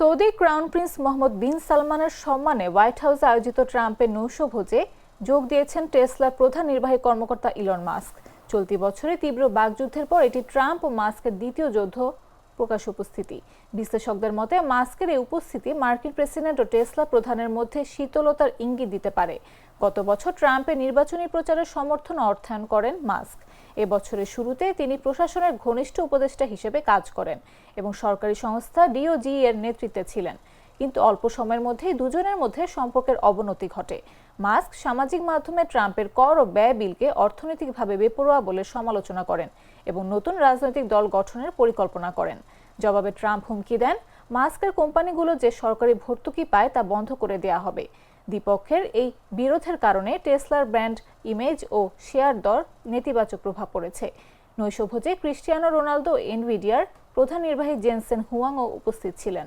Saudi crown prince Mohammed bin সালমানের সম্মানে white হাউসে আয়োজিত ট্রাম্পের নৈশভোজে যোগ দিয়েছেন টেসলার প্রধান নির্বাহী কর্মকর্তা ইলন মাস্ক। চলতি বছরে তীব্র বাগযুদ্ধের পর এটি ট্রাম্প ও মাস্কের দ্বিতীয় যুদ্ধ প্রকাশ উপস্থিতি। বিশ্লেষকদের মতে, মাস্কের এই উপস্থিতি মার্কিন প্রেসিডেন্ট ও টেসলা প্রধানের মধ্যে শীতলতার ইঙ্গিত দিতে পারে। গত বছর ট্রাম্পের নির্বাচনী প্রচারের সমর্থন অর্থায়ন করেন মাস্ক। এ বছরের শুরুতে তিনি প্রশাসনের ঘনিষ্ঠ উপদেষ্টা হিসেবে কাজ করেন এবং সরকারি সংস্থা ডিওজি এর নেতৃত্বে ছিলেন। কিন্তু অল্প সময়ের মধ্যেই দুজনের মধ্যে সম্পর্কের অবনতি ঘটে। মাস্ক সামাজিক মাধ্যমে ট্রাম্পের কর ও ব্যয় বিলকে অর্থনৈতিকভাবে বেপরোয়া বলে সমালোচনা করেন এবং নতুন রাজনৈতিক দল গঠনের পরিকল্পনা করেন। জবাবে ট্রাম্প হুমকি দেন, মাস্কের কোম্পানিগুলো যে সরকারি ভর্তুকি পায় তা বন্ধ করে দেয়া হবে। দ্বিপক্ষের এই বিরোধের কারণে টেসলার ব্র্যান্ড ইমেজ ও শেয়ার দর নেতিবাচক প্রভাব পড়েছে। নৈশভোজে ক্রিস্টিয়ানো রোনালদো, এনভিডিয়ার প্রধান নির্বাহী জেনসেন হুয়াংও উপস্থিত ছিলেন।